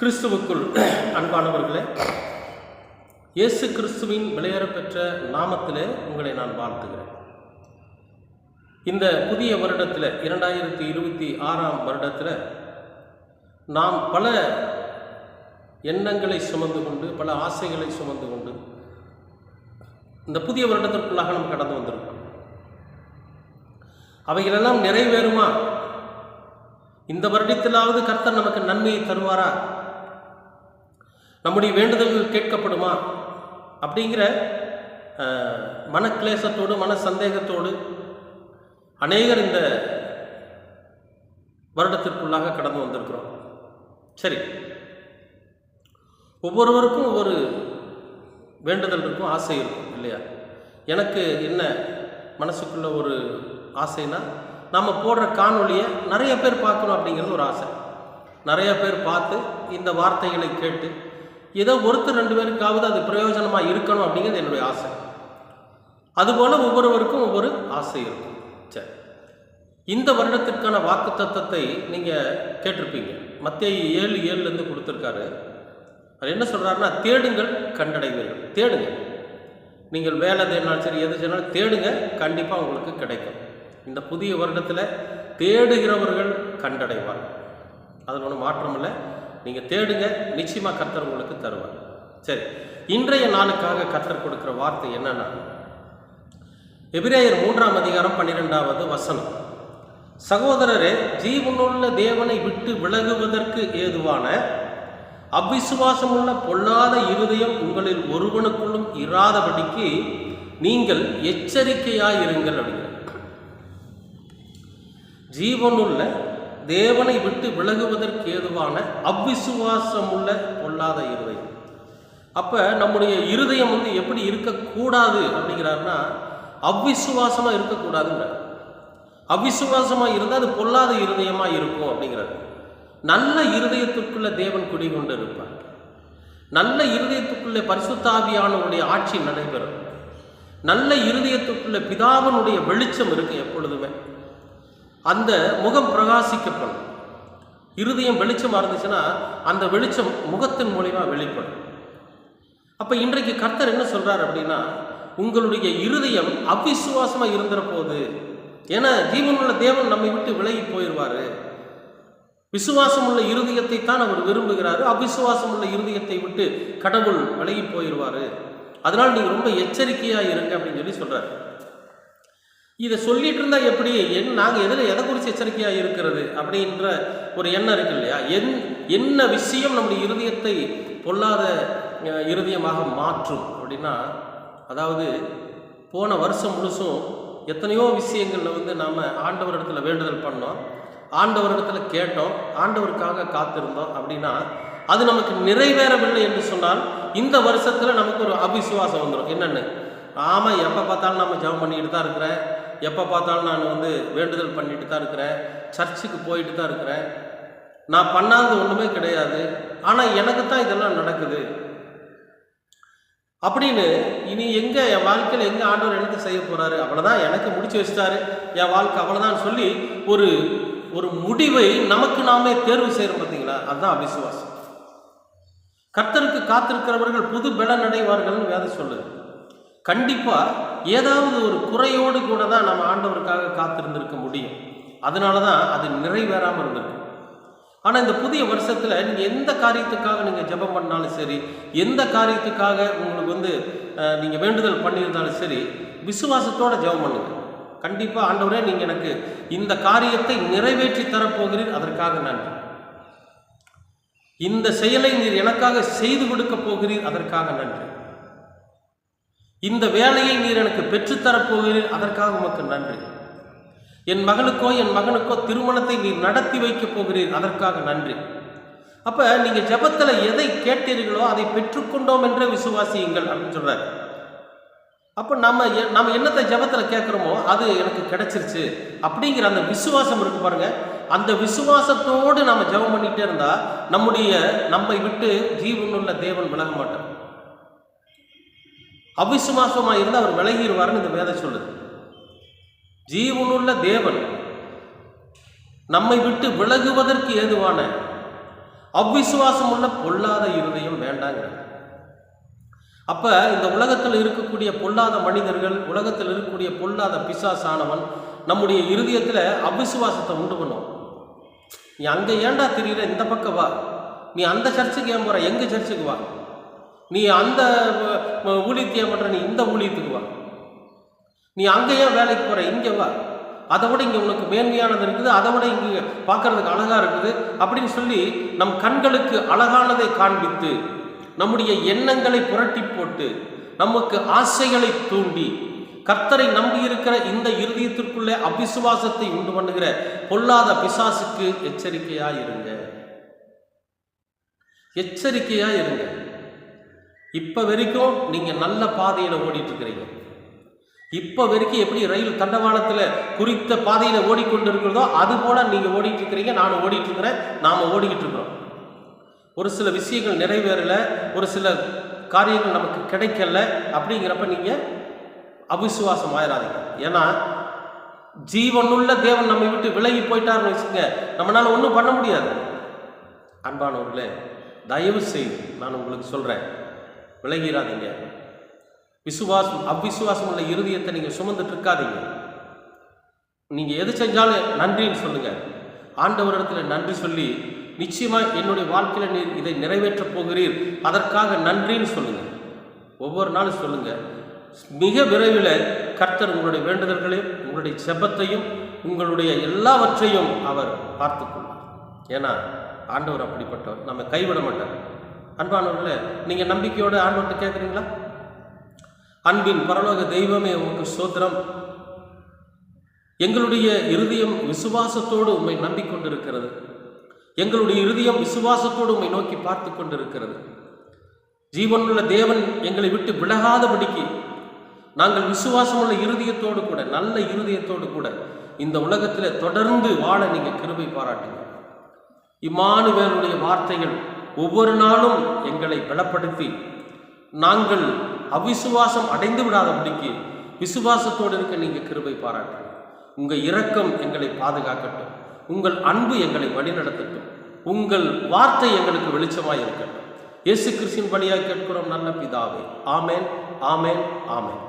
கிறிஸ்துவுக்குள் அன்பானவர்களே இயேசு கிறிஸ்துவின் பெற்ற நாமத்திலே உங்களை நான் வாழ்த்துகிறேன். இந்த புதிய வருடத்தில் இரண்டாயிரத்தி இருபத்தி ஆறாம் வருடத்தில் நாம் பல எண்ணங்களை சுமந்து கொண்டு பல ஆசைகளை சுமந்து கொண்டு இந்த புதிய வருடத்திற்குள்ளாக நம்ம கடந்து வந்திருக்கோம் அவைகளெல்லாம் நிறைவேறுமா? இந்த வருடத்திலாவது கர்த்தர் நமக்கு நன்மையை தருவாரா? நம்முடைய வேண்டுதல்கள் கேட்கப்படுமா? அப்படிங்கிற மனக்லேசத்தோடு மன சந்தேகத்தோடு அநேகர் இந்த வருடத்திற்குள்ளாக கடந்து வந்திருக்கிறோம். சரி. ஒவ்வொருவருக்கும் ஒவ்வொரு வேண்டுதல் இருக்கும் ஆசை இருக்கும் இல்லையா? எனக்கு என்ன மனசுக்குள்ள ஒரு ஆசைனா நம்ம போடுற காணொளியை நிறைய பேர் பார்க்கணும் அப்படிங்கிறது ஒரு ஆசை. நிறைய பேர் பார்த்து இந்த வார்த்தைகளை கேட்டு ஏதோ ஒருத்தர் ரெண்டு பேருக்காவது அது பிரயோஜனமாக இருக்கணும் அப்படிங்கிறது என்னுடைய ஆசை. அதுபோல் ஒவ்வொருவருக்கும் ஒவ்வொரு ஆசை இருக்கும். சரி. இந்த வருடத்திற்கான வாக்கு தத்துவத்தை நீங்கள் கேட்டிருப்பீங்க. மத்திய ஏழு ஏழுலேருந்து கொடுத்துருக்காரு. அவர் என்ன சொல்கிறாருன்னா தேடுங்கள் கண்டடைவீர்கள். தேடுங்க. நீங்கள் வேலை தேடினாலும் சரி எது செய்யணாலும் தேடுங்க கண்டிப்பாக உங்களுக்கு கிடைக்கும். இந்த புதிய வருடத்தில் தேடுகிறவர்கள் கண்டடைவார் அதில் ஒன்றும் மாற்றமில்லை நீங்கள் தேடுங்க நிச்சயமாக கர்த்தர் உங்களுக்கு தருவார். சரி இன்றைய நாளுக்காக கர்த்தர் கொடுக்குற வார்த்தை என்னன்னா எபிரேயர் மூன்றாம் அதிகாரம் பன்னிரெண்டாவது வசனம். சகோதரரே ஜீவனுள்ள தேவனை விட்டு விலகுவதற்கு ஏதுவான அவ்விசுவாசமுள்ள பொல்லாத இருதயம் உங்களில் ஒருவனுக்குள்ளும் இராதபடிக்கு நீங்கள் எச்சரிக்கையாயிருங்கள் அப்படிங்கிற ஜீவனுள்ள தேவனை விட்டு விலகுவதற்கு ஏதுவான அவ்விசுவாசமுள்ள பொல்லாத இருதயம். அப்போ நம்முடைய இருதயம் வந்து எப்படி இருக்கக்கூடாது அப்படிங்கிறாருன்னா அவ்விசுவாசமாக இருக்கக்கூடாதுங்கிறார். அவ்விசுவாசமாக இருந்தால் அது பொல்லாத இருதயமாக இருக்கும் அப்படிங்கிறார். நல்ல இருதயத்துக்குள்ள தேவன் குடிகொண்டு இருப்பார் நல்ல இருதயத்துக்குள்ளே பரிசுத்தாவியானவருடைய ஆட்சி நடைபெறும். நல்ல இருதயத்துக்குள்ள பிதாவனுடைய வெளிச்சம் இருக்கு எப்பொழுதுமே. அந்த முகம் பிரகாசிக்கப்படும். இருதயம் வெளிச்சமாக இருந்துச்சுன்னா அந்த வெளிச்சம் முகத்தின் மூலிமா வெளிப்படும். அப்போ இன்றைக்கு கர்த்தர் என்ன சொல்கிறார் அப்படின்னா உங்களுடைய இருதயம் அவிசுவாசமாக இருந்துற போது ஏன்னா ஜீவனுள்ள தேவன் நம்மை விட்டு விலகி போயிடுவாரு விசுவாசம் உள்ள இருதயத்தை தான் அவர் விரும்புகிறாரு. அவிசுவாசம் உள்ள இருதயத்தை விட்டு கடவுள் விலகி போயிடுவாரு அதனால் நீங்கள் ரொம்ப எச்சரிக்கையாக இருங்க அப்படின்னு சொல்லி சொல்கிறார் இதை சொல்லிட்டு இருந்தா எப்படி? என் நாங்கள் எதில் எதை குறித்து எச்சரிக்கையாக இருக்கிறது? அப்படின்ற ஒரு எண்ணம் இருக்கு இல்லையா? என் என்ன விஷயம் நம்முடைய இருதயத்தை பொல்லாத இருதயமாக மாற்றும் அப்படின்னா அதாவது போன வருஷம் முழுசும் எத்தனையோ விஷயங்களில் வந்து நாம் ஆண்டவரிடத்துல வேண்டுதல் பண்ணோம் ஆண்டவரிடத்துல கேட்டோம் ஆண்டவருக்காக காத்திருந்தோம் அப்படின்னா அது நமக்கு நிறைவேறவில்லை என்று சொன்னால் இந்த வருஷத்தில் நமக்கு ஒரு அபிசுவாசம் வந்துடும் என்னென்னு? ஆமாம் எப்போ பார்த்தாலும் நம்ம ஜெபம் பண்ணிக்கிட்டு தான் இருக்கிறேன். எப்போ பார்த்தாலும் நான் வந்து வேண்டுதல் பண்ணிட்டு தான் இருக்கிறேன். சர்ச்சுக்கு போயிட்டு தான் இருக்கிறேன். நான் பண்ணாதது ஒன்றுமே கிடையாது. ஆனால் எனக்கு தான் இதெல்லாம் நடக்குது. அப்படின்னு இனி எங்கே என் வாழ்க்கையில் எங்கே ஆண்டவர் எனக்கு செய்ய போகிறாரு அவ்வளோதான் எனக்கு முடிச்சு வச்சிட்டாரு. என் வாழ்க்கை அவ்வளோதான் சொல்லி ஒரு ஒரு முடிவை நமக்கு நாமே தேர்வு செய்கிறோம் பார்த்தீங்களா? அதுதான் அவிசுவாசம். கர்த்தருக்கு காத்திருக்கிறவர்கள் புது பலன் அடைவார்கள்னு வேதம் சொல்லுது. கண்டிப்பாக ஏதாவது ஒரு குறையோடு கூட தான் நம்ம ஆண்டவருக்காக காத்திருந்திருக்க முடியும். அதனால தான் அது நிறைவேறாமல் இருந்திருக்கு. ஆனால் இந்த புதிய வருஷத்தில் நீங்கள் எந்த காரியத்துக்காக நீங்கள் ஜபம் பண்ணாலும் சரி எந்த காரியத்துக்காக உங்களுக்கு வந்து நீங்கள் வேண்டுதல் பண்ணியிருந்தாலும் சரி விசுவாசத்தோடு ஜெபம் பண்ணுங்கள் கண்டிப்பாக ஆண்டவரே நீங்கள் எனக்கு இந்த காரியத்தை நிறைவேற்றி தரப்போகிறீர். அதற்காக நன்றி. இந்த செயலை நீர் எனக்காக செய்து கொடுக்க போகிறீர். அதற்காக நன்றி. இந்த வேலையை நீர் எனக்கு பெற்றுத்தரப் போகிறீர் அதற்காக உமக்கு நன்றி. என் மகளுக்கோ என் மகனுக்கோ திருமணத்தை நீர் நடத்தி வைக்கப் போகிறீர் அதற்காக நன்றி. அப்ப நீங்க ஜபத்தில் எதை கேட்டீர்களோ அதை பெற்றுக்கொண்டோம் என்ற விசுவாசியுங்கள் அப்படின்னு சொல்றாரு. அப்போ நம்ம எ- நம்ம என்னத்தை ஜபத்தில் கேட்குறோமோ அது எனக்கு கிடைச்சிருச்சு அப்படிங்கிற அந்த விசுவாசம் இருக்கு பாருங்க. அந்த விசுவாசத்தோடு நம்ம ஜெபம் பண்ணிட்டே இருந்தா நம்முடைய நம்மை விட்டு ஜீவனுள்ள தேவன் விலக மாட்டோம் அவிசுவாசமா இருந்து அவர் விலகிடுவார்னு இந்த வேதம் சொல்லுது. ஜீவனுள்ள தேவன் நம்மை விட்டு விலகுவதற்கு ஏதுவான அவ்விசுவாசம் உள்ள பொல்லாத இருதயம் வேண்டாங்கிறது அப்ப இந்த உலகத்தில் இருக்கக்கூடிய பொல்லாத மனிதர்கள் உலகத்தில் இருக்கக்கூடிய பொல்லாத பிசாசானவன் நம்முடைய இருதயத்தில் அவிசுவாசத்தை உண்டு பண்ணும். நீ அங்கே ஏன்டா தெரியல இந்த பக்கம் வா. நீ அந்த சர்ச்சுக்கு ஏன் போகிற எங்க சர்ச்சுக்கு வா. நீ அந்த அஹ், பண்ணுற நீ இந்த ஊழியத்துக்கு வா. நீ அங்கேயே ஏன் வேலைக்கு போகிற இங்கே வா. அதை விட இங்கே உனக்கு மேன்மையானது இருக்குது அதை விட இங்கே பார்க்கறதுக்கு அழகாக இருக்குது அப்படின்னு சொல்லி நம் கண்களுக்கு அழகானதை காண்பித்து நம்முடைய எண்ணங்களை புரட்டி போட்டு நமக்கு ஆசைகளை தூண்டி கர்த்தரை நம்பி இருக்கிற இந்த இருதயத்திற்குள்ளே அவிசுவாசத்தை உண்டு பண்ணுகிற பொல்லாத பிசாசுக்கு எச்சரிக்கையாக இருங்க. எச்சரிக்கையாக இருங்க. இப்போ வரைக்கும் நீங்கள் நல்ல பாதையில் ஓடிட்டுருக்கிறீங்க. இப்போ வரைக்கும் எப்படி ரயில் தண்டவாளத்தில் குறித்த பாதையில ஓடிக்கொண்டிருக்கிறதோ அது போல நீங்கள் ஓடிட்டு இருக்கிறீங்க நானும் ஓடிட்டு நாம் ஓடிக்கிட்டு இருக்கிறோம் ஒரு சில விஷயங்கள் நிறைவேறல ஒரு சில காரியங்கள் நமக்கு கிடைக்கல அப்படிங்கிறப்ப நீங்கள் அவிசுவாசம் ஆயிடாதீங்க ஏன்னா ஜீவனுள்ள தேவன் நம்மை விட்டு விலகி போயிட்டாருன்னு வச்சுங்க நம்மளால் ஒன்றும் பண்ண முடியாது. அன்பானவர்களே தயவு செய்து நான் உங்களுக்கு சொல்கிறேன் விலகிடாதீங்க விசுவாசம் அவ்விசுவாசம் உள்ள இருதயத்தை நீங்கள் சுமந்துட்டு இருக்காதீங்க நீங்கள் எது செஞ்சாலும் நன்றின்னு சொல்லுங்கள் ஆண்டவரிடத்தில் நன்றி சொல்லி நிச்சயமாக என்னுடைய வாழ்க்கையில் நீர் இதை நிறைவேற்றப் போகிறீர். அதற்காக நன்றின்னு சொல்லுங்கள் ஒவ்வொரு நாளும் சொல்லுங்கள் மிக விரைவில் கர்த்தர் உங்களுடைய வேண்டுதல்களையும் உங்களுடைய செபத்தையும் உங்களுடைய எல்லாவற்றையும் அவர் பார்த்துக்கொள்வார் ஏன்னா ஆண்டவர் அப்படிப்பட்டவர். நம்ம கைவிட மாட்டார். அன்பானவர்களே நீங்கள் நம்பிக்கையோட ஆண்டவர்கிட்ட கேட்குறீங்களா அன்பின் பரலோக தெய்வமே உங்களுக்கு சோத்திரம் எங்களுடைய இருதயம் விசுவாசத்தோடு உம்மை நம்பிக்கொண்டிருக்கிறது. எங்களுடைய இருதயம் விசுவாசத்தோடு உம்மை நோக்கி பார்த்து கொண்டிருக்கிறது. ஜீவனுள்ள தேவன் எங்களை விட்டு விலகாதபடிக்கு நாங்கள் விசுவாசமுள்ள இருதயத்தோடு கூட நல்ல இருதயத்தோடு கூட இந்த உலகத்தில் தொடர்ந்து வாழ நீங்கள் கிருபை பாராட்டுங்க. இம்மானுவேலுடைய வார்த்தைகள் ஒவ்வொரு நாளும் எங்களை பலப்படுத்தி நாங்கள் அவிசுவாசம் அடைந்து விடாதபடிக்கு விசுவாசத்தோடு இருக்க நீங்கள் கிருபை பாராட்டும் உங்கள் இரக்கம் எங்களை பாதுகாக்கட்டும். உங்கள் அன்பு எங்களை வழிநடத்தட்டும். உங்கள் வார்த்தை எங்களுக்கு வெளிச்சமாக இருக்கட்டும். இயேசு கிறிஸ்தின் வழியாக கேட்கிறோம் நல்ல பிதாவே. ஆமேன் ஆமேன் ஆமேன்.